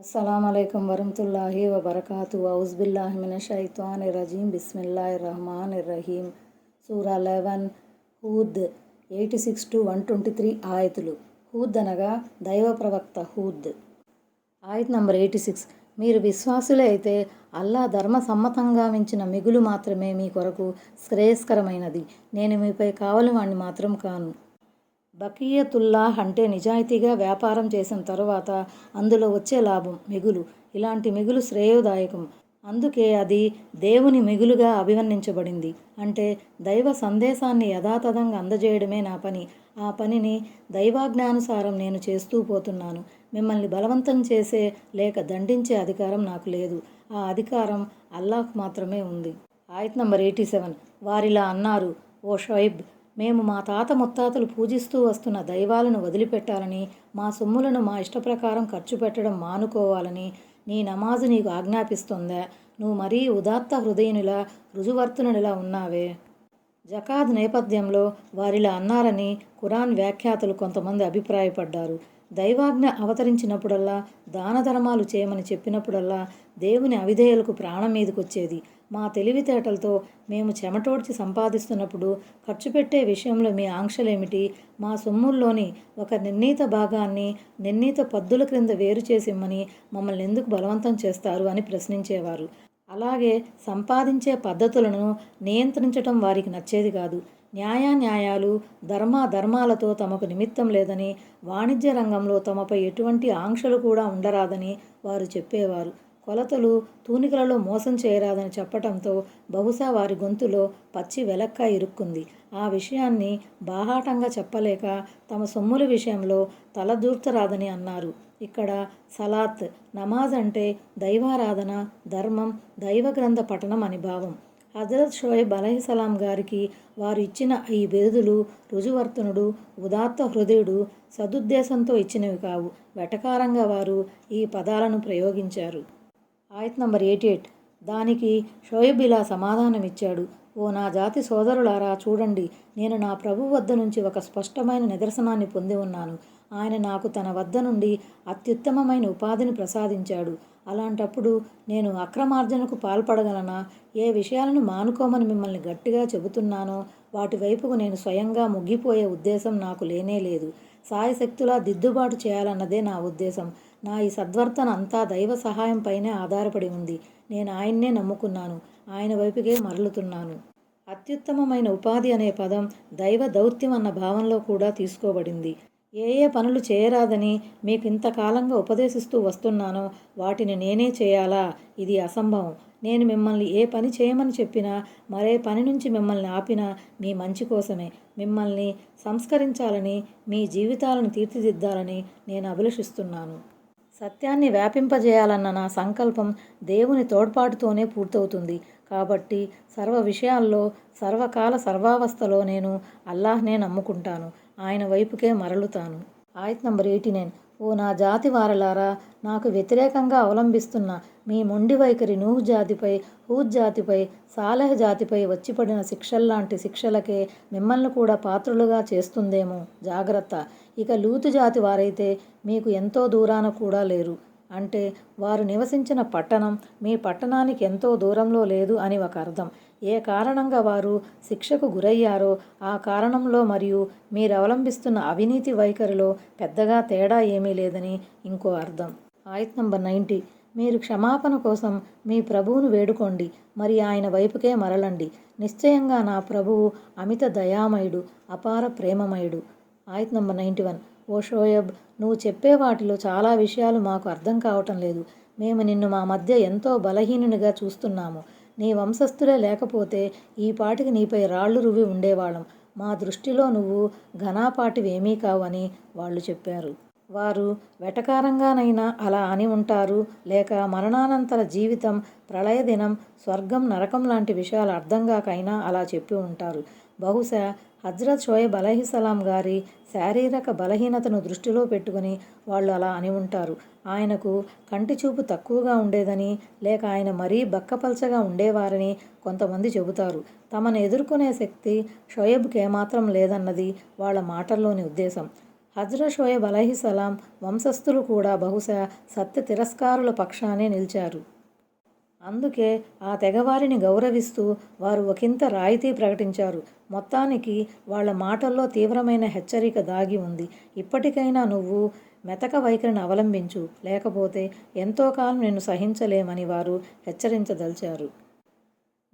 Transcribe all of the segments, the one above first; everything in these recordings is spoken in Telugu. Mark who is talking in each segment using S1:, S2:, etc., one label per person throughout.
S1: అస్సలం అయికం వరహతుల్లాహి వబర్కాతు ఔజ్బిల్లాహిమిన షైతాన్ రజీం బిస్మిల్లా రహమాన్ రహీం సూరా eleven Hud eighty six to one twenty three ఆయతులు. Hud అనగా దైవ ప్రవక్త హూద్. ఆయత్ నంబర్ ఎయిటీ సిక్స్. మీరు విశ్వాసులే అయితే అల్లా ధర్మ సమ్మతంగా మించిన మిగులు మాత్రమే మీ కొరకు శ్రేయస్కరమైనది. నేను మీపై కావలి వాణ్ణి మాత్రం కాను. బకీయతుల్లాహ్ అంటే నిజాయితీగా వ్యాపారం చేసిన తరువాత అందులో వచ్చే లాభం మిగులు. ఇలాంటి మిగులు శ్రేయోదాయకం. అందుకే అది దేవుని మిగులుగా అభివర్ణించబడింది. అంటే దైవ సందేశాన్ని యథాతథంగా అందజేయడమే నా పని. ఆ పనిని దైవాజ్ఞానుసారం నేను చేస్తూ పోతున్నాను. మిమ్మల్ని బలవంతం చేసే లేక దండించే అధికారం నాకు లేదు. ఆ అధికారం అల్లాహ్ మాత్రమే ఉంది. ఆయత్ నంబర్ ఎయిటీ సెవెన్. వారిలా అన్నారు ఓ షోయిబ్ మేము మా తాత ముత్తాతలు పూజిస్తూ వస్తున్న దైవాలను వదిలిపెట్టాలని మా సొమ్ములను మా ఇష్టప్రకారం ఖర్చు పెట్టడం మానుకోవాలని నీ నమాజు నీకు ఆజ్ఞాపిస్తుందా? నువ్వు మరీ ఉదాత్త హృదయునిలా రుజువర్తనుడిలా ఉన్నావే. జకాద్ నేపథ్యంలో వారిలా అన్నారని ఖురాన్ వ్యాఖ్యాతలు కొంతమంది అభిప్రాయపడ్డారు. దైవాజ్ఞ అవతరించినప్పుడల్లా దాన ధర్మాలు చేయమని చెప్పినప్పుడల్లా దేవుని అవిధేయులకు ప్రాణం మీదకొచ్చేది. మా తెలివితేటలతో మేము చెమటోడ్చి సంపాదిస్తున్నప్పుడు ఖర్చు పెట్టే విషయంలో మీ ఆంక్షలేమిటి? మా సొమ్ముల్లోని ఒక నిర్ణీత భాగాన్ని నిర్ణీత పద్దుల క్రింద వేరు చేసిమ్మని మమ్మల్ని ఎందుకు బలవంతం చేస్తారు అని ప్రశ్నించేవారు. అలాగే సంపాదించే పద్ధతులను నియంత్రించటం వారికి నచ్చేది కాదు. న్యాయాన్యాయాలు ధర్మాధర్మాలతో తమకు నిమిత్తం లేదని వాణిజ్య రంగంలో తమపై ఎటువంటి ఆంక్షలు కూడా ఉండరాదని వారు చెప్పేవారు. కొలతలు తూనికలలో మోసం చేయరాదని చెప్పటంతో బహుశా వారి గొంతులో పచ్చి వెలక్క ఇరుక్కుంది. ఆ విషయాన్ని బాహాటంగా చెప్పలేక తమ సొమ్ముల విషయంలో తలదూర్చరాదని అన్నారు. ఇక్కడ సలాత్ నమాజ్ అంటే దైవారాధన ధర్మం దైవ గ్రంథ పఠనం అని భావం. హజరత్ షోయబ్ అలహిసలాం గారికి వారు ఇచ్చిన ఈ బిరుదులు రుజువర్తనుడు ఉదాత్త హృదయుడు సదుద్దేశంతో ఇచ్చినవి కావు. వెటకారంగా వారు ఈ పదాలను ప్రయోగించారు. ఆయత్ నంబర్ ఎయిటీ ఎయిట్. దానికి షోయబ్ ఇలా సమాధానమిచ్చాడు. ఓ నా జాతి సోదరులారా చూడండి. నేను నా ప్రభు వద్ద నుంచి ఒక స్పష్టమైన నిదర్శనాన్ని పొంది ఉన్నాను. ఆయన నాకు తన వద్ద నుండి అత్యుత్తమమైన ఉపాధిని ప్రసాదించాడు. అలాంటప్పుడు నేను అక్రమార్జనకు పాల్పడగలనా? ఏ విషయాలను మానుకోమని మిమ్మల్ని గట్టిగా చెబుతున్నానో వాటి వైపుకు నేను స్వయంగా ముగ్గిపోయే ఉద్దేశం నాకు లేనే లేదు సాయశక్తులా దిద్దుబాటు చేయాలన్నదే నా ఉద్దేశం. నా ఈ సద్వర్తన అంతా దైవ సహాయంపైనే ఆధారపడి ఉంది. నేను ఆయన్నే నమ్ముకున్నాను. ఆయన వైపుకే మరలుతున్నాను. అత్యుత్తమమైన ఉపాధి అనే పదం దైవ దౌత్యం అన్న భావంలో కూడా తీసుకోబడింది. ఏ ఏ పనులు చేయరాదని మీకు ఇంతకాలంగా ఉపదేశిస్తూ వస్తున్నానో వాటిని నేనే చేయాలా? ఇది అసంభవం. నేను మిమ్మల్ని ఏ పని చేయమని చెప్పినా మరే పని నుంచి మిమ్మల్ని ఆపినా మీ మంచి కోసమే. మిమ్మల్ని సంస్కరించాలని మీ జీవితాలను తీర్చిదిద్దాలని నేను అభిలషిస్తున్నాను. సత్యాన్ని వ్యాపింపజేయాలన్న నా సంకల్పం దేవుని తోడ్పాటుతోనే పూర్తవుతుంది. కాబట్టి సర్వ విషయాల్లో సర్వకాల సర్వావస్థలో నేను అల్లాహ్నే నమ్ముకుంటాను. ఆయన వైపుకే మరలుతాను. ఆయత్ నంబర్ ఎయిటీ నైన్. ఓ నా జాతి వారలారా నాకు వ్యతిరేకంగా అవలంబిస్తున్న మీ మొండి వైఖరి నూహ్ జాతిపై హూద్ జాతిపై సాలెహ్ జాతిపై వచ్చిపడిన శిక్షల్లాంటి శిక్షలకే మిమ్మల్ని కూడా పాత్రులుగా చేస్తుందేమో. జాగ్రత్త. ఇక లూతు జాతి వారైతే మీకు ఎంతో దూరాన కూడా లేరు. అంటే వారు నివసించిన పట్టణం మీ పట్టణానికి ఎంతో దూరంలో లేదు అని ఒక అర్థం. ఏ కారణంగా వారు శిక్షకు గురయ్యారో ఆ కారణంలో మరియు మీరు అవలంబిస్తున్న అవినీతి వైఖరిలో పెద్దగా తేడా ఏమీ లేదని ఇంకో అర్థం. ఆయత్ నంబర్ నైంటీ. మీరు క్షమాపణ కోసం మీ ప్రభువును వేడుకోండి మరి ఆయన వైపుకే మరలండి. నిశ్చయంగా నా ప్రభువు అమిత దయామయుడు అపార ప్రేమమయుడు. ఆయత్ నంబర్ నైంటీ వన్. ఓ షోయబ్ నువ్వు చెప్పే వాటిలో చాలా విషయాలు మాకు అర్థం కావటం లేదు. మేము నిన్ను మా మధ్య ఎంతో బలహీనునిగా చూస్తున్నాము. నీ వంశస్థులే లేకపోతే ఈ పాటికి నీపై రాళ్ళు రువి ఉండేవాళ్ళం. మా దృష్టిలో నువ్వు ఘనాపాటివేమీ కావని వాళ్ళు చెప్పారు. వారు వెటకారంగానైనా అలా అని ఉంటారు. లేక మరణానంతర జీవితం ప్రళయ దినం స్వర్గం నరకం లాంటి విషయాలు అర్థం కాకైనా అలా చెప్పి ఉంటారు. బహుశా హజ్రత్ షోయబ్ అలహిసలాం గారి శారీరక బలహీనతను దృష్టిలో పెట్టుకుని వాళ్ళు అలా అని ఉంటారు. ఆయనకు కంటి చూపు తక్కువగా ఉండేదని లేక ఆయన మరీ బక్కపల్చగా ఉండేవారని కొంతమంది చెబుతారు. తమను ఎదుర్కొనే శక్తి షోయబ్కి ఏమాత్రం లేదన్నది వాళ్ళ మాటల్లోని ఉద్దేశం. హజ్రత్ షోయబ్ అలహిసలాం వంశస్థులు కూడా బహుశా సత్య తిరస్కారుల పక్షానే నిలిచారు. అందుకే ఆ తెగవారిని గౌరవిస్తూ వారు ఒకంత రాయితీ ప్రకటించారు. మొత్తానికి వాళ్ళ మాటల్లో తీవ్రమైన హెచ్చరిక దాగి ఉంది. ఇప్పటికైనా నువ్వు మెతక వైఖరిని అవలంబించు. లేకపోతే ఎంతో కాలం నిన్ను సహించలేమని వారు హెచ్చరించదలిచారు.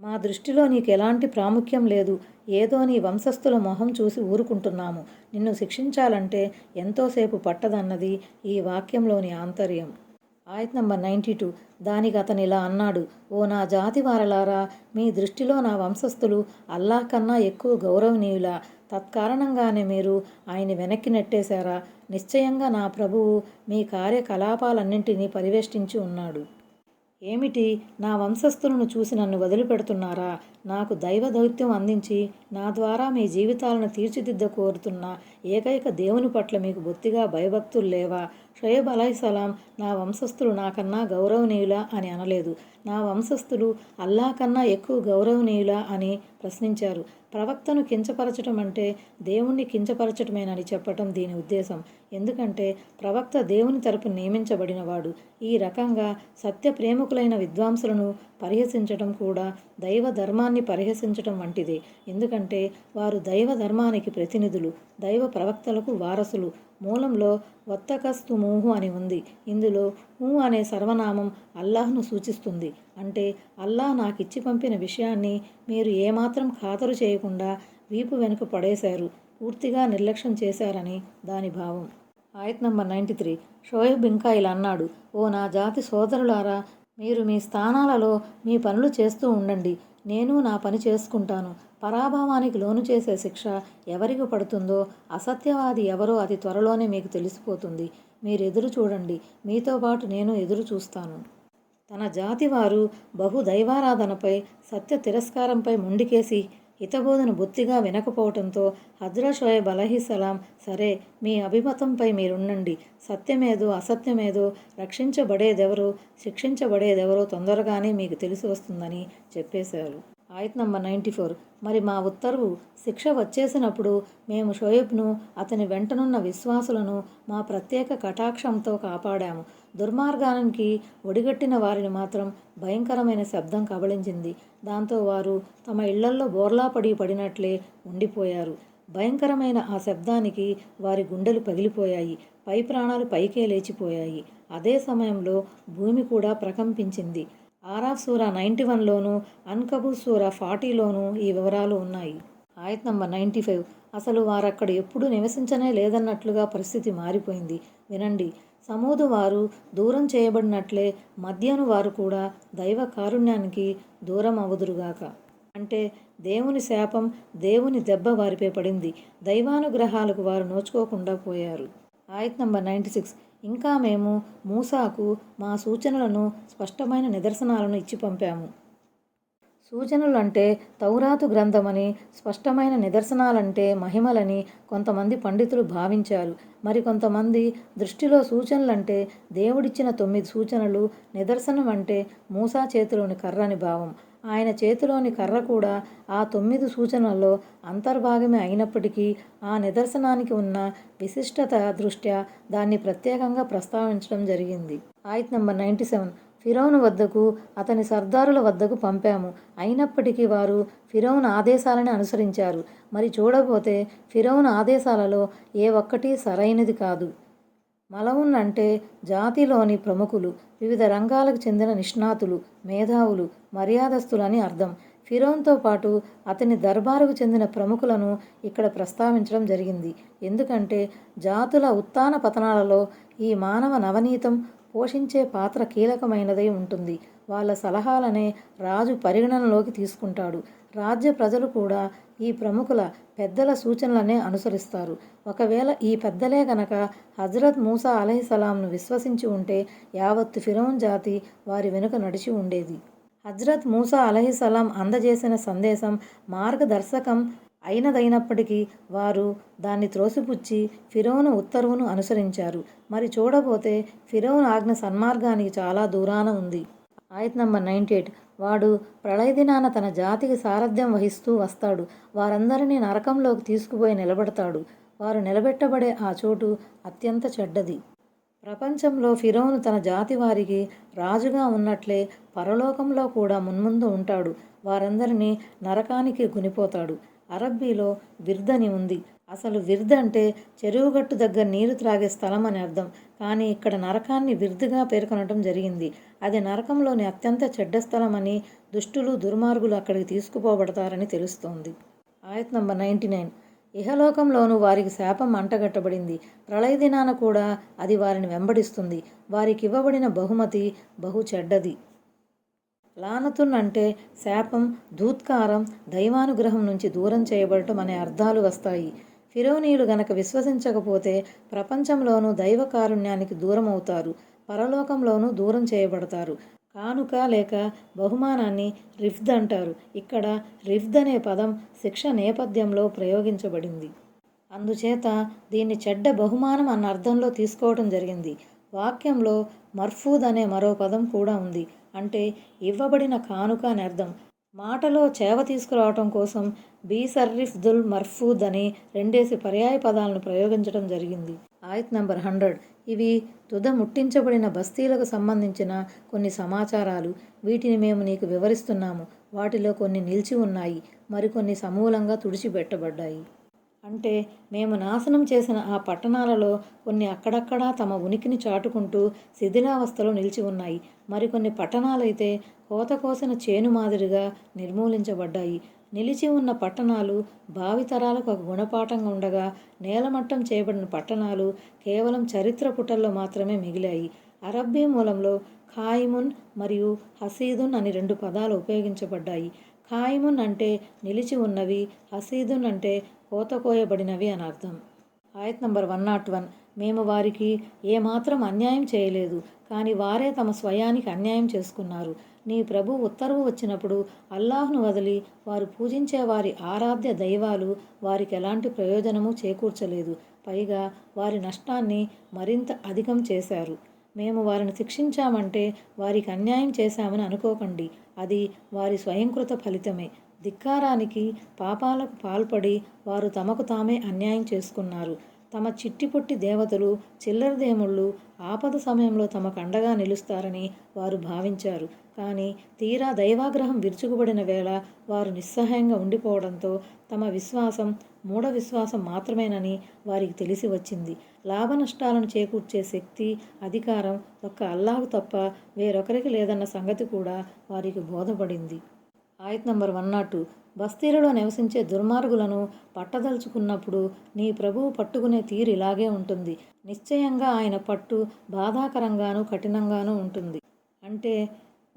S1: మా దృష్టిలో నీకు ఎలాంటి ప్రాముఖ్యం లేదు. ఏదో నీ వంశస్థుల మొహం చూసి ఊరుకుంటున్నాము. నిన్ను శిక్షించాలంటే ఎంతోసేపు పట్టదన్నది ఈ వాక్యంలోని ఆంతర్యం. ఆయత్ నంబర్ నైంటీ టూ. దానికి అతను ఇలా అన్నాడు ఓ నా జాతి వారలారా మీ దృష్టిలో నా వంశస్థులు అల్లా కన్నా ఎక్కువ గౌరవనీయులా? తత్కారణంగానే మీరు ఆయన వెనక్కి నెట్టేశారా? నిశ్చయంగా నా ప్రభువు మీ కార్యకలాపాలన్నింటినీ పరివేష్టించి ఉన్నాడు. ఏమిటి? నా వంశస్థులను చూసి నన్ను వదిలిపెడుతున్నారా? నాకు దైవ దౌత్యం అందించి నా ద్వారా మీ జీవితాలను తీర్చిదిద్ద కోరుతున్న ఏకైక దేవుని పట్ల మీకు బొత్తిగా భయభక్తులు లేవా? షోయబ్ అలైసలాం నా వంశస్థులు నాకన్నా గౌరవనీయులా అని అనలేదు. నా వంశస్థులు అల్లా కన్నా ఎక్కువ గౌరవనీయులా అని ప్రశ్నించారు. ప్రవక్తను కించపరచటం అంటే దేవుణ్ణి కించపరచటమేనని చెప్పటం దీని ఉద్దేశం. ఎందుకంటే ప్రవక్త దేవుని తరపు నియమించబడినవాడు. ఈ రకంగా సత్య ప్రేమికులైన విద్వాంసులను పరిహసించటం కూడా దైవ ధర్మాన్ని పరిహసించటం వంటిదే. ఎందుకంటే వారు దైవ ధర్మానికి ప్రతినిధులు దైవ ప్రవక్తలకు వారసులు మూలంలో వత్తకస్తు మూహు అని ఉంది. ఇందులో హూ అనే సర్వనామం అల్లాహ్ను సూచిస్తుంది. అంటే అల్లాహ్ నాకిచ్చి పంపిన విషయాన్ని మీరు ఏమాత్రం ఖాతరు చేయకుండా వీపు వెనుక పడేశారు పూర్తిగా నిర్లక్ష్యం చేశారని దాని భావం. ఆయత్ నంబర్ నైంటీ త్రీ. షోయబ్ ఇంకా ఇలా అన్నాడు ఓ నా జాతి సోదరులారా మీరు మీ స్థానాలలో మీ పనులు చేస్తూ ఉండండి. నేను నా పని చేసుకుంటాను. పరాభవానికి లోను చేసే శిక్ష ఎవరికి పడుతుందో అసత్యవాది ఎవరో అతి త్వరలోనే మీకు తెలిసిపోతుంది. మీరు ఎదురు చూడండి. మీతో పాటు నేను ఎదురు చూస్తాను. తన జాతి వారు బహు దైవారాధనపై సత్య తిరస్కారంపై ముండికేసి హితబోధన బొత్తిగా వినకపోవటంతో హజ్రా షోయబ్ సరే మీ అభిమతంపై మీరుండండి. సత్యమేదో అసత్యమేదో రక్షించబడేదెవరో శిక్షించబడేదెవరో తొందరగానే మీకు తెలిసి వస్తుందని చెప్పేశారు. ఆయత్ నంబర్ నైంటీ ఫోర్. మరి మా ఉత్తర్వు శిక్ష వచ్చేసినప్పుడు మేము షోయబ్ను అతని వెంటనున్న విశ్వాసులను మా ప్రత్యేక కటాక్షంతో కాపాడాము. దుర్మార్గానికి ఒడిగట్టిన వారిని మాత్రం భయంకరమైన శబ్దం కబళించింది. దాంతో వారు తమ ఇళ్ళల్లో బోర్లా పడి పడినట్లే ఉండిపోయారు. భయంకరమైన ఆ శబ్దానికి వారి గుండెలు పగిలిపోయాయి. పై ప్రాణాలు పైకే లేచిపోయాయి. అదే సమయంలో భూమి కూడా ప్రకంపించింది. ఆరాఫ్ సూరా నైంటీ వన్లోను అన్కబూర్ సూరా ఫార్టీలోనూ ఈ వివరాలు ఉన్నాయి. ఆయత్ నంబర్ నైంటీ ఫైవ్. అసలు వారక్కడ ఎప్పుడూ నివసించనే లేదన్నట్లుగా పరిస్థితి మారిపోయింది. వినండి. సమూదు వారు దూరం చేయబడినట్లే మధ్యను వారు కూడా దైవ కారుణ్యానికి దూరం అవుదురుగాక అంటే దేవుని శాపం దేవుని దెబ్బ వారిపై పడింది. దైవానుగ్రహాలకు వారు నోచుకోకుండా పోయారు. ఆయత్ నంబర్ నైంటీ సిక్స్. ఇంకా మేము మూసాకు మా సూచనలను స్పష్టమైన నిదర్శనాలను ఇచ్చి పంపాము. సూచనలు అంటే తౌరాతు గ్రంథమని స్పష్టమైన నిదర్శనాలంటే మహిమలని కొంతమంది పండితులు భావించారు. మరి కొంతమంది దృష్టిలో సూచనలంటే దేవుడిచ్చిన తొమ్మిది సూచనలు నిదర్శనం అంటే మూసా చేతిలోని కర్రని భావం. ఆయన చేతిలోని కర్ర కూడా ఆ తొమ్మిది సూచనల్లో అంతర్భాగమే అయినప్పటికీ ఆ నిదర్శనానికి ఉన్న విశిష్టత దృష్ట్యా దాన్ని ప్రత్యేకంగా ప్రస్తావించడం జరిగింది. ఆయత్ నెంబర్ నైంటీ సెవెన్. ఫిరౌన్ వద్దకు అతని సర్దారుల వద్దకు పంపాము. అయినప్పటికీ వారు ఫిరౌన్ ఆదేశాలని అనుసరించారు. మరి చూడబోతే ఫిరౌన్ ఆదేశాలలో ఏ ఒక్కటి సరైనది కాదు. మలవున్ అంటే జాతిలోని ప్రముఖులు వివిధ రంగాలకు చెందిన నిష్ణాతులు మేధావులు మర్యాదస్తులని అర్థం. ఫిరోన్తో పాటు అతని దర్బారుకు చెందిన ప్రముఖులను ఇక్కడ ప్రస్తావించడం జరిగింది. ఎందుకంటే జాతుల ఉత్తాన పతనాలలో ఈ మానవ నవనీతం పోషించే పాత్ర కీలకమైనదై ఉంటుంది. వాళ్ళ సలహాలనే రాజు పరిగణనలోకి తీసుకుంటాడు. రాజ్య ప్రజలు కూడా ఈ ప్రముఖుల పెద్దల సూచనలనే అనుసరిస్తారు. ఒకవేళ ఈ పెద్దలే గనక హజరత్ మూసా అలహిసలాంను విశ్వసించి ఉంటే యావత్తు ఫిరోన్ జాతి వారి వెనుక నడిచి ఉండేది. హజ్రత్ మూసా అలహిసలాం అందజేసిన సందేశం మార్గదర్శకం అయినదైనప్పటికీ వారు దాన్ని త్రోసిపుచ్చి ఫిరోను ఉత్తర్వును అనుసరించారు. మరి చూడబోతే ఫిరోన్ ఆజ్ఞ సన్మార్గానికి చాలా దూరాన ఉంది. ఆయత్ నంబర్ నైంటీ ఎయిట్. వాడు ప్రళయదినాన తన జాతికి సారథ్యం వహిస్తూ వస్తాడు. వారందరినీ నరకంలోకి తీసుకుపోయి నిలబడతాడు. వారు నిలబెట్టబడే ఆ చోటు అత్యంత చెడ్డది. ప్రపంచంలో ఫిరోను తన జాతి వారికి రాజుగా ఉన్నట్లే పరలోకంలో కూడా మున్ముందు ఉంటాడు. వారందరినీ నరకానికి గునిపోతాడు. అరబ్బీలో బిర్దని ఉంది. అసలు విర్ద్ అంటే చెరువుగట్టు దగ్గర నీరు త్రాగే స్థలం అని అర్థం. కానీ ఇక్కడ నరకాన్ని విర్దుగా పేర్కొనడం జరిగింది. అది నరకంలోని అత్యంత చెడ్డ స్థలం అని దుష్టులు దుర్మార్గులు అక్కడికి తీసుకుపోబడతారని తెలుస్తోంది. ఆయత్ నంబర్ నైంటీ నైన్. ఇహలోకంలోనూ వారికి శాపం అంటగట్టబడింది. ప్రళయ దినాన కూడా అది వారిని వెంబడిస్తుంది. వారికి ఇవ్వబడిన బహుమతి బహు చెడ్డది. లానతున్ అంటే శాపం ధూత్కారం దైవానుగ్రహం నుంచి దూరం చేయబడటం అనే అర్థాలు వస్తాయి. ఫిరోనీయులు గనక విశ్వసించకపోతే ప్రపంచంలోనూ దైవ కారుణ్యానికి దూరం అవుతారు పరలోకంలోనూ దూరం చేయబడతారు. కానుక లేక బహుమానాన్ని రిఫ్ద్ అంటారు. ఇక్కడ రిఫ్ద్ అనే పదం శిక్ష నేపథ్యంలో ప్రయోగించబడింది. అందుచేత దీన్ని చెడ్డ బహుమానం అన్న అర్థంలో తీసుకోవడం జరిగింది. వాక్యంలో మర్ఫూద్ అనే మరో పదం కూడా ఉంది. అంటే ఇవ్వబడిన కానుక అని అర్థం. మాటలో చేవ తీసుకురావటం కోసం బీసర్రిఫ్ దుల్ మర్ఫూద్ అని రెండేసి పర్యాయ పదాలను ప్రయోగించడం జరిగింది. ఆయత్ నంబర్ హండ్రెడ్. ఇవి తుద ముట్టించబడిన బస్తీలకు సంబంధించిన కొన్ని సమాచారాలు. వీటిని మేము నీకు వివరిస్తున్నాము. వాటిలో కొన్ని నిలిచి ఉన్నాయి. మరికొన్ని సమూలంగా తుడిచిపెట్టబడ్డాయి. అంటే మేము నాశనం చేసిన ఆ పట్టణాలలో కొన్ని అక్కడక్కడా తమ ఉనికిని చాటుకుంటూ శిథిలావస్థలో నిలిచి ఉన్నాయి. మరికొన్ని పట్టణాలైతే కోత కోసిన చేను మాదిరిగా నిర్మూలించబడ్డాయి. నిలిచి ఉన్న పట్టణాలు భావితరాలకు ఒక గుణపాఠంగా ఉండగా నేలమట్టం చేయబడిన పట్టణాలు కేవలం చరిత్ర పుటల్లో మాత్రమే మిగిలాయి. అరబ్బీ మూలంలో ఖాయిమున్ మరియు హసీదున్ అని రెండు పదాలు ఉపయోగించబడ్డాయి. ఖాయిమున్ అంటే నిలిచి ఉన్నవి హసీదున్ అంటే కోత కోయబడినవి అని అర్థం ఆయత్ నంబర్ వన్ నాట్ వన్. మేము వారికి ఏమాత్రం అన్యాయం చేయలేదు కానీ వారే తమ స్వయానికి అన్యాయం చేసుకున్నారు. నీ ప్రభు ఉత్తర్వు వచ్చినప్పుడు అల్లాహ్ను వదిలి వారు పూజించే వారి ఆరాధ్య దైవాలు వారికి ఎలాంటి ప్రయోజనము చేకూర్చలేదు. పైగా వారి నష్టాన్ని మరింత అధికం చేశారు. మేము వారిని శిక్షించామంటే వారికి అన్యాయం చేశామని అనుకోకండి. అది వారి స్వయంకృత ఫలితమే. ధిక్కారానికి పాపాలకు పాల్పడి వారు తమకు తామే అన్యాయం చేసుకున్నారు. తమ చిట్టిపొట్టి దేవతలు చిల్లరదేముళ్ళు ఆపద సమయంలో తమకు అండగా నిలుస్తారని వారు భావించారు. కానీ తీరా దైవాగ్రహం విరుచుకుబడిన వేళ వారు నిస్సహాయంగా ఉండిపోవడంతో తమ విశ్వాసం మూఢ విశ్వాసం మాత్రమేనని వారికి తెలిసి వచ్చింది. లాభ నష్టాలను చేకూర్చే శక్తి అధికారం ఒక్క అల్లాహ్ తప్ప వేరొకరికి లేదన్న సంగతి కూడా వారికి బోధపడింది. ఆయత్ నంబర్ వన్ నాట్. టూ బస్తీలలో నివసించే దుర్మార్గులను పట్టదలుచుకున్నప్పుడు నీ ప్రభువు పట్టుకునే తీరు ఇలాగే ఉంటుంది. నిశ్చయంగా ఆయన పట్టు బాధాకరంగాను కఠినంగానూ ఉంటుంది. అంటే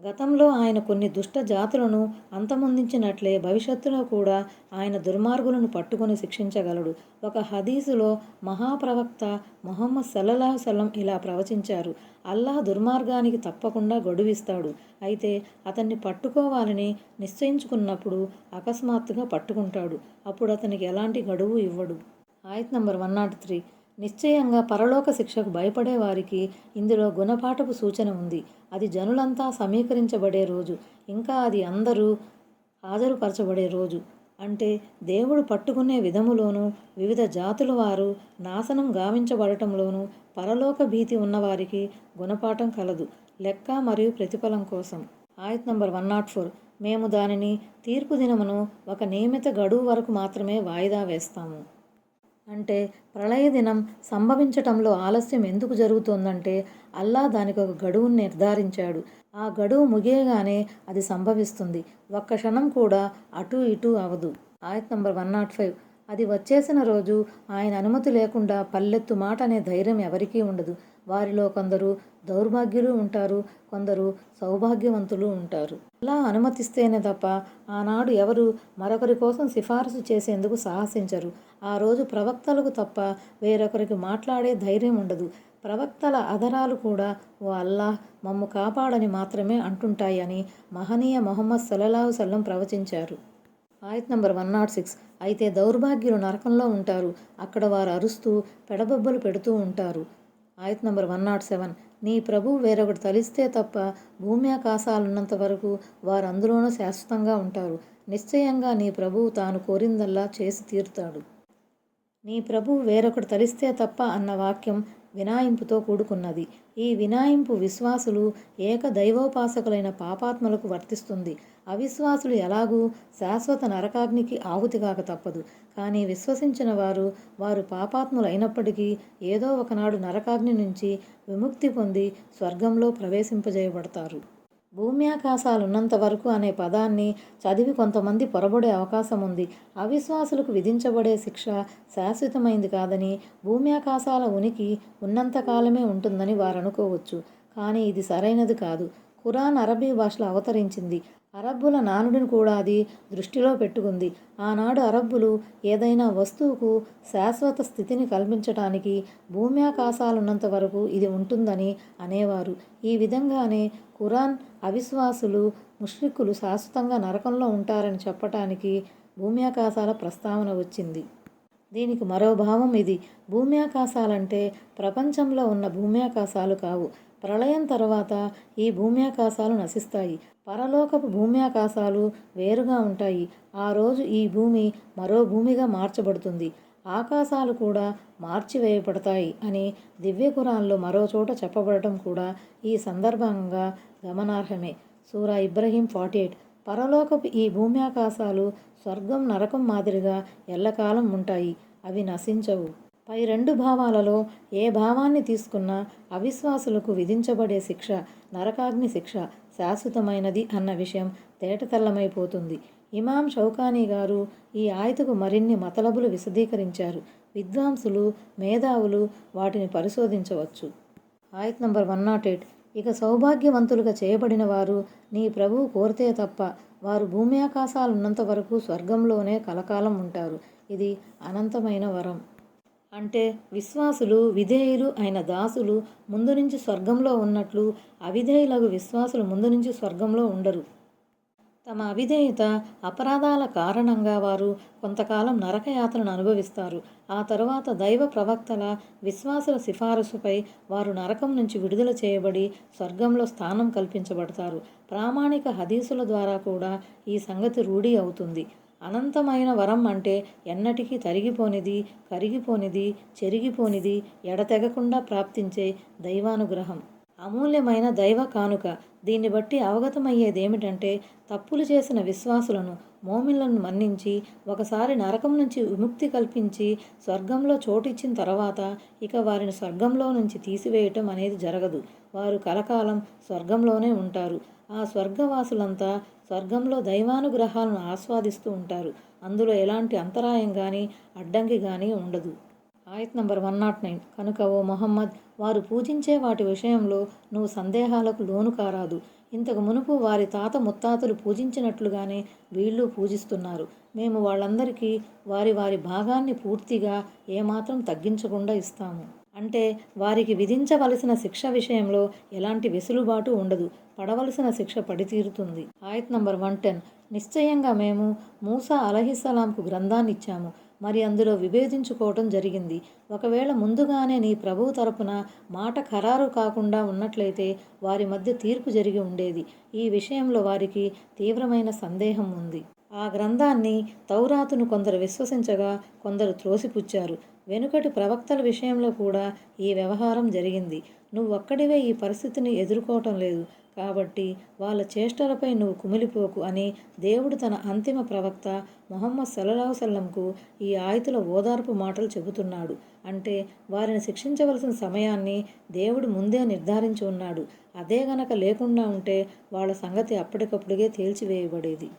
S1: గతంలో ఆయన కొన్ని దుష్ట జాతులను అంతమొందించినట్లే భవిష్యత్తులో కూడా ఆయన దుర్మార్గులను పట్టుకొని శిక్షించగలడు. ఒక హదీసులో మహాప్రవక్త మొహమ్మద్ సల్లల్లాహు సల్లం ఇలా ప్రవచించారు. అల్లాహ్ దుర్మార్గానికి తప్పకుండా గడువిస్తాడు. అయితే అతన్ని పట్టుకోవాలని నిశ్చయించుకున్నప్పుడు అకస్మాత్తుగా పట్టుకుంటాడు. అప్పుడు అతనికి ఎలాంటి గడువు ఇవ్వడు. ఆయత్ నంబర్ వన్ నాట్ త్రీ. నిశ్చయంగా పరలోక శిక్షకు భయపడే వారికి ఇందులో గుణపాఠపు సూచన ఉంది. అది జనులంతా సమీకరించబడే రోజు ఇంకా అది అందరూ హాజరుపరచబడే రోజు. అంటే దేవుడు పట్టుకునే విధములోనూ వివిధ జాతుల వారు నాశనం గావించబడటంలోనూ పరలోక భీతి ఉన్నవారికి గుణపాఠం కలదు. లెక్క మరియు ప్రతిఫలం కోసం. ఆయత్ నంబర్ వన్ నాట్ ఫోర్. మేము దానిని తీర్పు దినమును ఒక నియమిత గడువు వరకు మాత్రమే వాయిదా వేస్తాము. అంటే ప్రళయ దినం సంభవించటంలో ఆలస్యం ఎందుకు జరుగుతోందంటే అల్లా దానికి ఒక గడువును నిర్ధారించాడు. ఆ గడువు ముగియగానే అది సంభవిస్తుంది. ఒక్క క్షణం కూడా అటు ఇటు అవదు. ఆయత్ నంబర్ వన్ నాట్ ఫైవ్. అది వచ్చేసిన రోజు ఆయన అనుమతి లేకుండా పల్లెత్తు మాట అనే ధైర్యం ఎవరికీ ఉండదు. వారిలో కొందరు దౌర్భాగ్యులు ఉంటారు కొందరు సౌభాగ్యవంతులు ఉంటారు. అలా అనుమతిస్తేనే తప్ప ఆనాడు ఎవరు మరొకరి కోసం సిఫారసు చేసేందుకు సాహసించరు. ఆ రోజు ప్రవక్తలకు తప్ప వేరొకరికి మాట్లాడే ధైర్యం ఉండదు. ప్రవక్తల అధరాలు కూడా ఓ అల్లాహ్ మమ్ము కాపాడని మాత్రమే అంటుంటాయి అని మహనీయ మొహమ్మద్ సల్లల్లాహు సల్లం ప్రవచించారు. ఆయత్ నంబర్ వన్ నాట్ సిక్స్. అయితే దౌర్భాగ్యులు నరకంలో ఉంటారు. అక్కడ వారు అరుస్తూ పెడబొబ్బలు పెడుతూ ఉంటారు. ఆయత్ నంబర్ వన్ నాట్ సెవెన్. నీ ప్రభు వేరొకటి తలిస్తే తప్ప భూమి ఆకాశాలున్నంత వరకు వారు అందులోనూ శాశ్వతంగా ఉంటారు. నిశ్చయంగా నీ ప్రభువు తాను కోరిందల్లా చేసి తీరుతాడు. నీ ప్రభు వేరొకటి తలిస్తే తప్ప అన్న వాక్యం వినాయింపుతో కూడుకున్నది. ఈ వినాయింపు విశ్వాసులు ఏక దైవోపాసకులైన పాపాత్మలకు వర్తిస్తుంది. అవిశ్వాసులు ఎలాగూ శాశ్వత నరకాగ్నికి ఆహుతిగాక తప్పదు. కానీ విశ్వసించిన వారు వారు పాపాత్ములు అయినప్పటికీ ఏదో ఒకనాడు నరకాగ్ని నుంచి విముక్తి పొంది స్వర్గంలో ప్రవేశింపజేయబడతారు. భూమ్యాకాశాలున్నంత వరకు అనే పదాన్ని చదివి కొంతమంది పొరబడే అవకాశం ఉంది అవిశ్వాసులకు విధించబడే శిక్ష శాశ్వతమైంది కాదని భూమ్యాకాశాల ఉనికి ఉన్నంతకాలమే ఉంటుందని వారు అనుకోవచ్చు కానీ ఇది సరైనది కాదు. ఖురాన్ అరబీ భాషలో అవతరించింది. అరబ్బుల నానుడిని కూడా అది దృష్టిలో పెట్టుకుంది. ఆనాడు అరబ్బులు ఏదైనా వస్తువుకు శాశ్వత స్థితిని కల్పించటానికి భూమ్యాకాశాలున్నంత వరకు ఇది ఉంటుందని అనేవారు. ఈ విధంగానే ఖురాన్ అవిశ్వాసులు ముష్రిక్కులు శాశ్వతంగా నరకంలో ఉంటారని చెప్పటానికి భూమ్యాకాశాల ప్రస్తావన వచ్చింది. దీనికి మరో భావం ఇది. భూమ్యాకాశాలంటే ప్రపంచంలో ఉన్న భూమ్యాకాశాలు కావు. ప్రళయం తర్వాత ఈ భూమ్యాకాశాలు నశిస్తాయి. పరలోకపు భూమ్యాకాశాలు వేరుగా ఉంటాయి. ఆ రోజు ఈ భూమి మరో భూమిగా మార్చబడుతుంది. ఆకాశాలు కూడా మార్చివేయబడతాయి అని దివ్యకురాన్లో మరో చోట చెప్పబడటం కూడా ఈ సందర్భంగా గమనార్హమే. సూరా ఇబ్రహీం ఫార్టీ ఎయిట్. పరలోకపు ఈ భూమ్యాకాశాలు స్వర్గం నరకం మాదిరిగా ఎల్లకాలం ఉంటాయి. అవి నశించవు. పై రెండు భావాలలో ఏ భావాన్ని తీసుకున్నా అవిశ్వాసులకు విధించబడే శిక్ష నరకాగ్ని శిక్ష శాశ్వతమైనది అన్న విషయం తేటతెల్లమైపోతుంది. ఇమాం షౌకానీ గారు ఈ ఆయతకు మరిన్ని మతలబులు విశదీకరించారు. విద్వాంసులు మేధావులు వాటిని పరిశోధించవచ్చు. ఆయత్ నంబర్ వన్ నాట్ ఎయిట్. ఇక సౌభాగ్యవంతులుగా చేయబడిన వారు నీ ప్రభువు కోరితే తప్ప వారు భూమి ఆకాశాలున్నంత వరకు స్వర్గంలోనే కలకాలం ఉంటారు. ఇది అనంతమైన వరం. అంటే విశ్వాసులు విధేయులు అయిన దాసులు ముందు నుంచి స్వర్గంలో ఉన్నట్లు అవిధేయులకు విశ్వాసులు ముందు నుంచి స్వర్గంలో ఉండరు. తమ అవిధేయత అపరాధాల కారణంగా వారు కొంతకాలం నరకయాత్రను అనుభవిస్తారు. ఆ తరువాత దైవ ప్రవక్తల విశ్వాసుల సిఫారసుపై వారు నరకం నుంచి విడుదల చేయబడి స్వర్గంలో స్థానం కల్పించబడతారు. ప్రామాణిక హదీసుల ద్వారా కూడా ఈ సంగతి రూఢి అవుతుంది. అనంతమైన వరం అంటే ఎన్నటికీ తరిగిపోనిది కరిగిపోనిది చెరిగిపోనిది ఎడతెగకుండా ప్రాప్తించే దైవానుగ్రహం. అమూల్యమైన దైవ కానుక. దీన్ని బట్టి అవగతమయ్యేదేమిటంటే తప్పులు చేసిన విశ్వాసులను మోమిన్లను మన్నించి ఒకసారి నరకం నుంచి విముక్తి కల్పించి స్వర్గంలో చోటిచ్చిన తర్వాత ఇక వారిని స్వర్గంలో నుంచి తీసివేయటం అనేది జరగదు. వారు కలకాలం స్వర్గంలోనే ఉంటారు. ఆ స్వర్గవాసులంతా స్వర్గంలో దైవానుగ్రహాలను ఆస్వాదిస్తూ ఉంటారు. అందులో ఎలాంటి అంతరాయం కానీ అడ్డంకి కానీ ఉండదు. ఆయత్ నంబర్ వన్ నాట్ నైన్. కనుక ఓ మొహమ్మద్ వారు పూజించే వాటి విషయంలో నువ్వు సందేహాలకు లోను కారాదు ఇంతకు మునుపు వారి తాత ముత్తాతలు పూజించినట్లుగానే వీళ్ళు పూజిస్తున్నారు. మేము వాళ్ళందరికీ వారి వారి భాగాన్ని పూర్తిగా ఏమాత్రం తగ్గించకుండా ఇస్తాము. అంటే వారికి విధించవలసిన శిక్ష విషయంలో ఎలాంటి వెసులుబాటు ఉండదు. పడవలసిన శిక్ష పడితీరుతుంది. ఆయత్ నంబర్ వన్ టెన్. నిశ్చయంగా మేము మూసా అలహిస్సలాంకు గ్రంథాన్ని ఇచ్చాము. మరి అందులో విభేదించుకోవటం జరిగింది. ఒకవేళ ముందుగానే నీ ప్రభువు తరపున మాట ఖరారు కాకుండా ఉన్నట్లయితే వారి మధ్య తీర్పు జరిగి ఉండేది. ఈ విషయంలో వారికి తీవ్రమైన సందేహం ఉంది. ఆ గ్రంథాన్ని తౌరాతును కొందరు విశ్వసించగా కొందరు త్రోసిపుచ్చారు. వెనుకటి ప్రవక్తల విషయంలో కూడా ఈ వ్యవహారం జరిగింది. నువ్వు ఒక్కడివే ఈ పరిస్థితిని ఎదుర్కోవటం లేదు. కాబట్టి వాళ్ళ చేష్టలపై నువ్వు కుమిలిపోకు అని దేవుడు తన అంతిమ ప్రవక్త మొహమ్మద్ సల్లాహు సల్లంకు ఈ ఆయుతుల ఓదార్పు మాటలు చెబుతున్నాడు. అంటే వారిని శిక్షించవలసిన సమయాన్ని దేవుడు ముందే నిర్ధారించి ఉన్నాడు. అదే గనక లేకుండా ఉంటే వాళ్ళ సంగతి అప్పటికప్పుడుగే తేల్చివేయబడేది.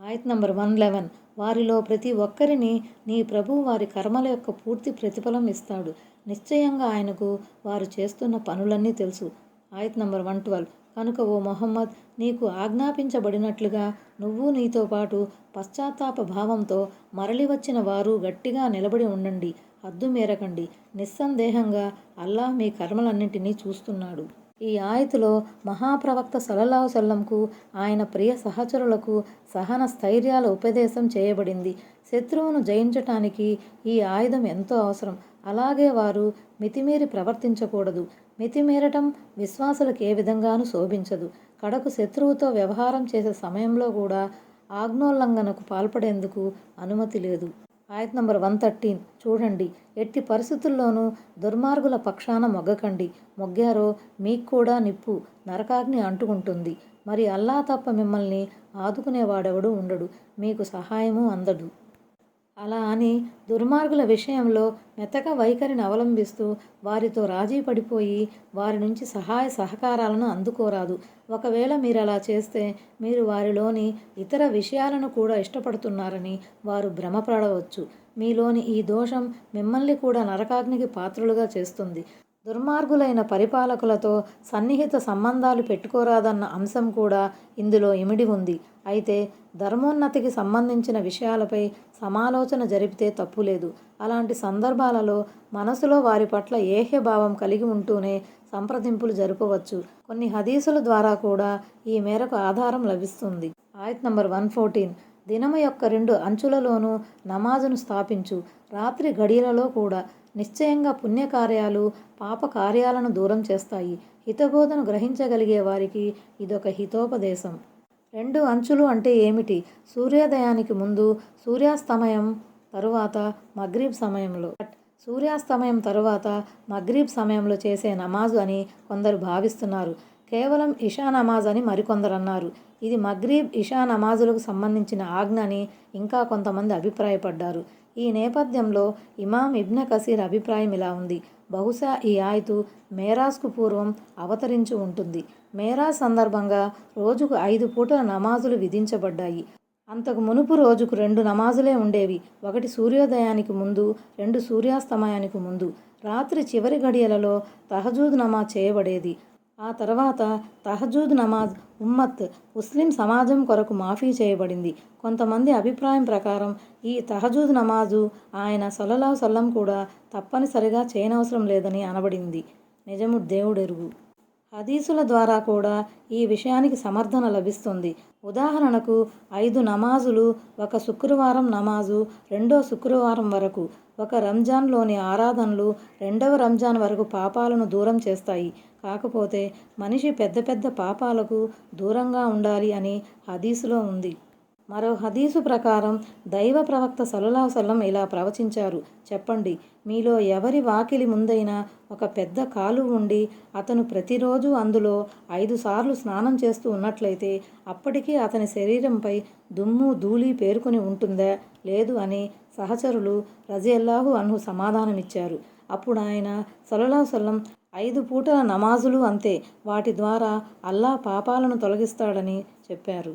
S1: ఆయత్ నంబర్ వన్ లెవెన్. వారిలో ప్రతి ఒక్కరిని నీ ప్రభు వారి కర్మల యొక్క పూర్తి ప్రతిఫలం ఇస్తాడు. నిశ్చయంగా ఆయనకు వారు చేస్తున్న పనులన్నీ తెలుసు. ఆయత్ నంబర్ వన్ ట్వెల్వ్. కనుక ఓ మొహమ్మద్ నీకు ఆజ్ఞాపించబడినట్లుగా నువ్వు నీతో పాటు పశ్చాత్తాప భావంతో మరలి వచ్చిన వారు గట్టిగా నిలబడి ఉండండి హద్దు మేరకండి. నిస్సందేహంగా అల్లాహ్ మీ కర్మలన్నింటినీ చూస్తున్నాడు. ఈ ఆయతిలో మహాప్రవక్త సలల్లాహు సల్లంకు ఆయన ప్రియ సహచరులకు సహన స్థైర్యాల ఉపదేశం చేయబడింది. శత్రువును జయించటానికి ఈ ఆయుధం ఎంతో అవసరం. అలాగే వారు మితిమీరి ప్రవర్తించకూడదు. మితిమీరటం విశ్వాసులకు ఏ విధంగానూ శోభించదు. కడకు శత్రువుతో వ్యవహారం చేసే సమయంలో కూడా ఆజ్ఞోల్లంఘనకు పాల్పడేందుకు అనుమతి లేదు. ఆయత్ నంబర్ వన్ థర్టీన్. చూడండి. ఎట్టి పరిస్థితుల్లోనూ దుర్మార్గుల పక్షాన మొగ్గకండి. మొగ్గారో మీకు కూడా నిప్పు నరకాగ్ని అంటుకుంటుంది. మరి అల్లా తప్ప మిమ్మల్ని ఆదుకునేవాడెవడు ఉండడు. మీకు సహాయము అందడు అలా అని దుర్మార్గుల విషయంలో మెతక వైఖరిని అవలంబిస్తూ వారితో రాజీ పడిపోయి వారి నుంచి సహాయ సహకారాలను అందుకోరాదు. ఒకవేళ మీరు అలా చేస్తే మీరు వారిలోని ఇతర విషయాలను కూడా ఇష్టపడుతున్నారని వారు భ్రమపడవచ్చు. మీలోని ఈ దోషం మిమ్మల్ని కూడా నరకాగ్నికి పాత్రులుగా చేస్తుంది. దుర్మార్గులైన పరిపాలకులతో సన్నిహిత సంబంధాలు పెట్టుకోరాదన్న అంశం కూడా ఇందులో ఇమిడి ఉంది. అయితే ధర్మోన్నతికి సంబంధించిన విషయాలపై సమాలోచన జరిపితే తప్పులేదు. అలాంటి సందర్భాలలో మనసులో వారి పట్ల ఏహ్యభావం కలిగి ఉంటూనే సంప్రదింపులు జరపవచ్చు. కొన్ని హదీసుల ద్వారా కూడా ఈ మేరకు ఆధారం లభిస్తుంది. ఆయత్ నంబర్ వన్ ఫోర్టీన్. దినము యొక్క రెండు అంచులలోనూ నమాజును స్థాపించు. రాత్రి గడియలలో కూడా నిశ్చయంగా పుణ్యకార్యాలు పాపకార్యాలను దూరం చేస్తాయి. హితబోధను గ్రహించగలిగే వారికి ఇదొక హితోపదేశం. రెండు అంచులు అంటే ఏమిటి? సూర్యోదయానికి ముందు సూర్యాస్తమయం తరువాత మగ్రీబ్ సమయంలో. సూర్యాస్తమయం తరువాత మగ్రీబ్ సమయంలో చేసే నమాజు అని కొందరు భావిస్తున్నారు. కేవలం ఇషా నమాజ్ అని మరికొందరు అన్నారు. ఇది మగ్రీబ్ ఇషా నమాజులకు సంబంధించిన ఆజ్ఞ అని ఇంకా కొంతమంది అభిప్రాయపడ్డారు. ఈ నేపథ్యంలో ఇమాం ఇబ్న కసీర్ అభిప్రాయం ఇలా ఉంది. బహుశా ఈ ఆయతు మేరాజ్కు పూర్వం అవతరించి ఉంటుంది. మేరా సందర్భంగా రోజుకు ఐదు పూటల నమాజులు విధించబడ్డాయి. అంతకు మునుపు రోజుకు రెండు నమాజులే ఉండేవి. ఒకటి సూర్యోదయానికి ముందు రెండు సూర్యాస్తమయానికి ముందు. రాత్రి చివరి గడియలలో తహజూద్ నమాజ్ చేయబడేది. ఆ తర్వాత తహజూద్ నమాజ్ ఉమ్మత్ ముస్లిం సమాజం కొరకు మాఫీ చేయబడింది. కొంతమంది అభిప్రాయం ప్రకారం ఈ తహజూద్ నమాజు ఆయన సొలలా సల్లం కూడా తప్పనిసరిగా చేయనవసరం లేదని అనబడింది. నిజము దేవుడెరుగు. హదీసుల ద్వారా కూడా ఈ విషయానికి సమర్థన లభిస్తుంది. ఉదాహరణకు ఐదు నమాజులు ఒక శుక్రవారం నమాజు రెండో శుక్రవారం వరకు ఒక రంజాన్లోని ఆరాధనలు రెండవ రంజాన్ వరకు పాపాలను దూరం చేస్తాయి. కాకపోతే మనిషి పెద్ద పెద్ద పాపాలకు దూరంగా ఉండాలి అని హదీసులో ఉంది. మరో హదీసు ప్రకారం దైవ ప్రవక్త సలులా ఇలా ప్రవచించారు. చెప్పండి మీలో ఎవరి వాకిలి ముందైనా ఒక పెద్ద కాలు ఉండి అతను ప్రతిరోజు అందులో ఐదు సార్లు స్నానం చేస్తూ ఉన్నట్లయితే అప్పటికీ అతని శరీరంపై దుమ్ము ధూళి పేరుకుని ఉంటుందా? లేదు అని సహచరులు రజియల్లాహు అన్హు సమాధానమిచ్చారు. అప్పుడు ఆయన సలులా సల్లం ఐదు పూటల నమాజులు అంతే వాటి ద్వారా అల్లా పాపాలను తొలగిస్తాడని చెప్పారు.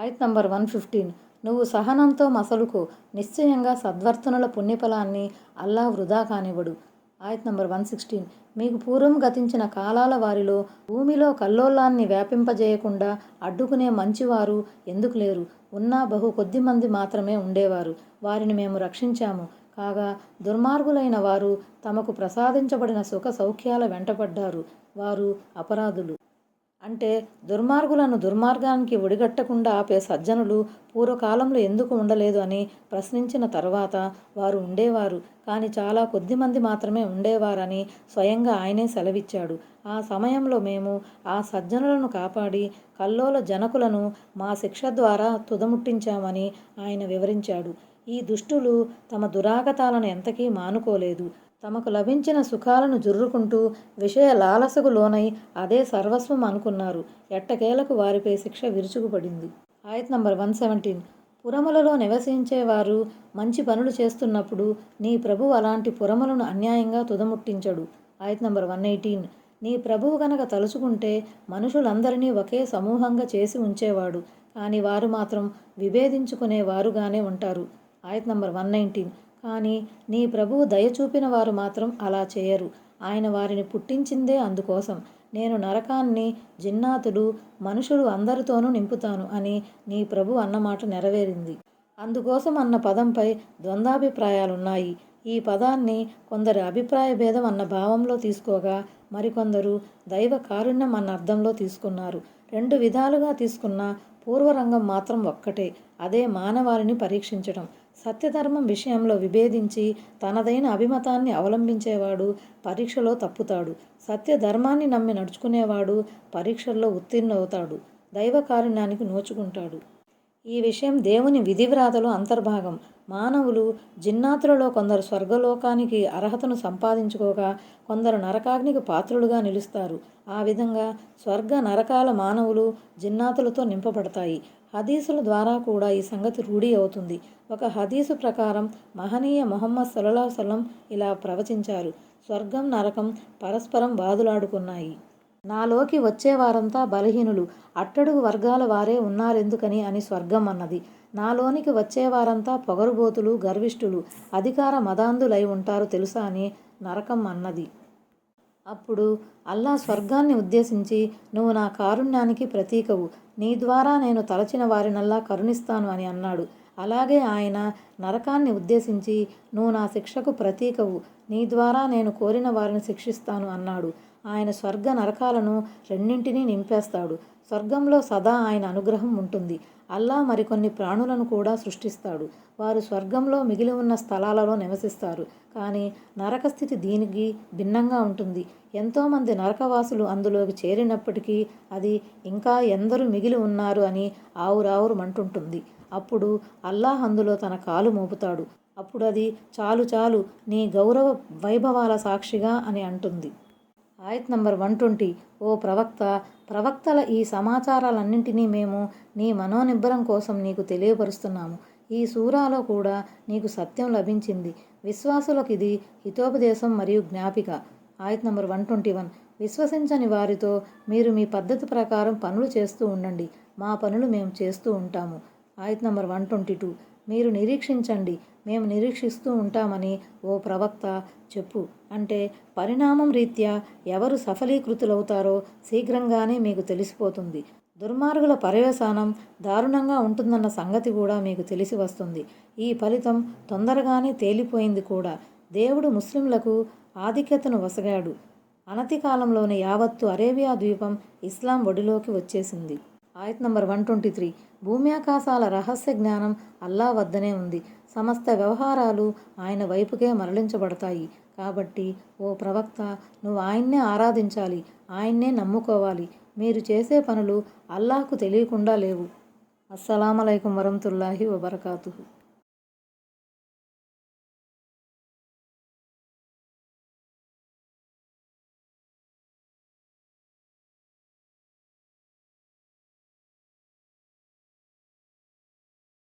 S1: ఆయత్ నంబర్ వన్ ఫిఫ్టీన్. నువ్వు సహనంతో మసలుకో. నిశ్చయంగా సద్వర్తనుల పుణ్యఫలాన్ని అల్లా వృధా కానివ్వడు. ఆయత్ నంబర్ వన్ సిక్స్టీన్. మీకు పూర్వం గతించిన కాలాల వారిలో భూమిలో కల్లోలాన్ని వ్యాపింపజేయకుండా అడ్డుకునే మంచివారు ఎందుకు లేరు? ఉన్నా బహు కొద్ది మంది మాత్రమే ఉండేవారు. వారిని మేము రక్షించాము. కాగా దుర్మార్గులైన వారు తమకు ప్రసాదించబడిన సుఖ సౌఖ్యాల వెంటపడ్డారు. వారు అపరాధులు. అంటే దుర్మార్గులను దుర్మార్గానికి ఒడిగట్టకుండా ఆపే సజ్జనులు పూర్వకాలంలో ఎందుకు ఉండలేదు అని ప్రశ్నించిన తర్వాత వారు ఉండేవారు. కానీ చాలా కొద్ది మంది మాత్రమే ఉండేవారని స్వయంగా ఆయనే సెలవిచ్చాడు. ఆ సమయంలో మేము ఆ సజ్జనులను కాపాడి కల్లోల జనకులను మా శిక్ష ద్వారా తుదముట్టించామని ఆయన వివరించాడు. ఈ దుష్టులు తమ దురాగతాలను ఎంతకీ మానుకోలేదు. తమకు లభించిన సుఖాలను జుర్రుకుంటూ విషయ లాలసకు లోనై అదే సర్వస్వం అనుకున్నారు. ఎట్టకేలకు వారిపై శిక్ష విరుచుకుపడింది. ఆయత్ నంబర్ వన్ సెవెంటీన్. పురములలో నివసించేవారు మంచి పనులు చేస్తున్నప్పుడు నీ ప్రభు అలాంటి పురములను అన్యాయంగా తుదముట్టించడు. ఆయత్ నంబర్ వన్ ఎయిటీన్. నీ ప్రభువు గనక తలుచుకుంటే మనుషులందరినీ ఒకే సమూహంగా చేసి ఉంచేవాడు. కానీ వారు మాత్రం విభేదించుకునేవారుగానే ఉంటారు. ఆయత్ నంబర్ వన్ నైన్టీన్. కానీ నీ ప్రభువు దయ చూపిన వారు మాత్రం అలా చేయరు. ఆయన వారిని పుట్టించిందే అందుకోసం. నేను నరకాన్ని జిన్నాతులు మనుషులు అందరితోనూ నింపుతాను అని నీ ప్రభు అన్నమాట నెరవేరింది. అందుకోసం అన్న పదంపై ద్వంద్వాభిప్రాయాలున్నాయి. ఈ పదాన్ని కొందరు అభిప్రాయ భేదం అన్న భావంలో తీసుకోగా మరికొందరు దైవ కారుణ్యం అన్న అర్థంలో తీసుకున్నారు. రెండు విధాలుగా తీసుకున్న పూర్వరంగం మాత్రం ఒక్కటే. అదే మానవాళిని పరీక్షించడం. సత్యధర్మం విషయంలో విభేదించి తనదైన అభిమతాన్ని అవలంబించేవాడు పరీక్షలో తప్పుతాడు. సత్యధర్మాన్ని నమ్మి నడుచుకునేవాడు పరీక్షల్లో ఉత్తీర్ణవుతాడు దైవకారుణ్యానికి నోచుకుంటాడు. ఈ విషయం దేవుని విధివ్రాతలో అంతర్భాగం. మానవులు జిన్నాతులలో కొందరు స్వర్గలోకానికి అర్హతను సంపాదించుకోగా కొందరు నరకాగ్నికి పాత్రులుగా నిలుస్తారు. ఆ విధంగా స్వర్గ నరకాల మానవులు జిన్నాతులతో నింపబడతాయి. హదీసుల ద్వారా కూడా ఈ సంగతి రూఢి అవుతుంది. ఒక హదీసు ప్రకారం మహనీయ మొహమ్మద్ సల్లా సలం ఇలా ప్రవచించారు. స్వర్గం నరకం పరస్పరం వాదులాడుకున్నాయి. నాలోకి వచ్చేవారంతా బలహీనులు. అట్టడుగు వర్గాల వారే ఉన్నారెందుకని అని స్వర్గం అన్నది. నాలోనికి వచ్చేవారంతా పొగరుబోతులు గర్విష్ఠులు అధికార మదాంధులై ఉంటారు తెలుసా అని నరకం అన్నది. అప్పుడు అల్లా స్వర్గాన్ని ఉద్దేశించి నువ్వు నా కారుణ్యానికి ప్రతీకవు. నీ ద్వారా నేను తలచిన వారినల్లా కరుణిస్తాను అని అన్నాడు. అలాగే ఆయన నరకాన్ని ఉద్దేశించి నువ్వు నా శిక్షకు ప్రతీకవు. నీ ద్వారా నేను కోరిన వారిని శిక్షిస్తాను అన్నాడు. ఆయన స్వర్గ నరకాలను రెండింటినీ నింపేస్తాడు. స్వర్గంలో సదా ఆయన అనుగ్రహం ఉంటుంది. అల్లా మరికొన్ని ప్రాణులను కూడా సృష్టిస్తాడు. వారు స్వర్గంలో మిగిలి ఉన్న స్థలాలలో నివసిస్తారు. కానీ నరక స్థితి దీనికి భిన్నంగా ఉంటుంది. ఎంతోమంది నరకవాసులు అందులోకి చేరినప్పటికీ అది ఇంకా ఎందరు మిగిలి ఉన్నారు అని ఆవురావురు మంటుంటుంది. అప్పుడు అల్లాహ్ అందులో తన కాలు మోపుతాడు. అప్పుడు అది చాలు చాలు నీ గౌరవ వైభవాల సాక్షిగా అని అంటుంది. ఆయత్ నంబర్ వన్ ట్వంటీ. ఓ ప్రవక్త ప్రవక్తల ఈ సమాచారాలన్నింటినీ మేము నీ మనోనిబ్బరం కోసం నీకు తెలియపరుస్తున్నాము. ఈ సూరాలో కూడా నీకు సత్యం లభించింది. విశ్వాసులకు ఇది హితోపదేశం మరియు జ్ఞాపిక. ఆయత్ నంబర్ వన్ ట్వంటీ వన్. విశ్వసించని వారితో మీరు మీ పద్ధతి ప్రకారం పనులు చేస్తూ ఉండండి. మా పనులు మేము చేస్తూ ఉంటాము. ఆయత్ నంబర్ వన్ ట్వంటీ టూ. మీరు నిరీక్షించండి. మేము నిరీక్షిస్తూ ఉంటామని ఓ ప్రవక్త చెప్పు. అంటే పరిణామం రీత్యా ఎవరు సఫలీకృతులవుతారో శీఘ్రంగానే మీకు తెలిసిపోతుంది. దుర్మార్గుల పర్యవసానం దారుణంగా ఉంటుందన్న సంగతి కూడా మీకు తెలిసి వస్తుంది. ఈ ఫలితం తొందరగానే తేలిపోయింది కూడా. దేవుడు ముస్లింలకు ఆధిక్యతను వసగాడు. అనతి కాలంలోనే యావత్తు అరేబియా ద్వీపం ఇస్లాం ఒడిలోకి వచ్చేసింది. ఆయత్ నంబర్ వన్ ట్వంటీ త్రీ. భూమి ఆకాశాల రహస్య జ్ఞానం అల్లా వద్దనే ఉంది. సమస్త వ్యవహారాలు ఆయన వైపుకే మరలించబడతాయి. కాబట్టి ఓ ప్రవక్త నువ్వు ఆయన్నే ఆరాధించాలి. ఆయన్నే నమ్ముకోవాలి. మీరు చేసే పనులు అల్లాహకు తెలియకుండా లేవు. అస్సలం వరహతుల్లాహి వబర్కాతు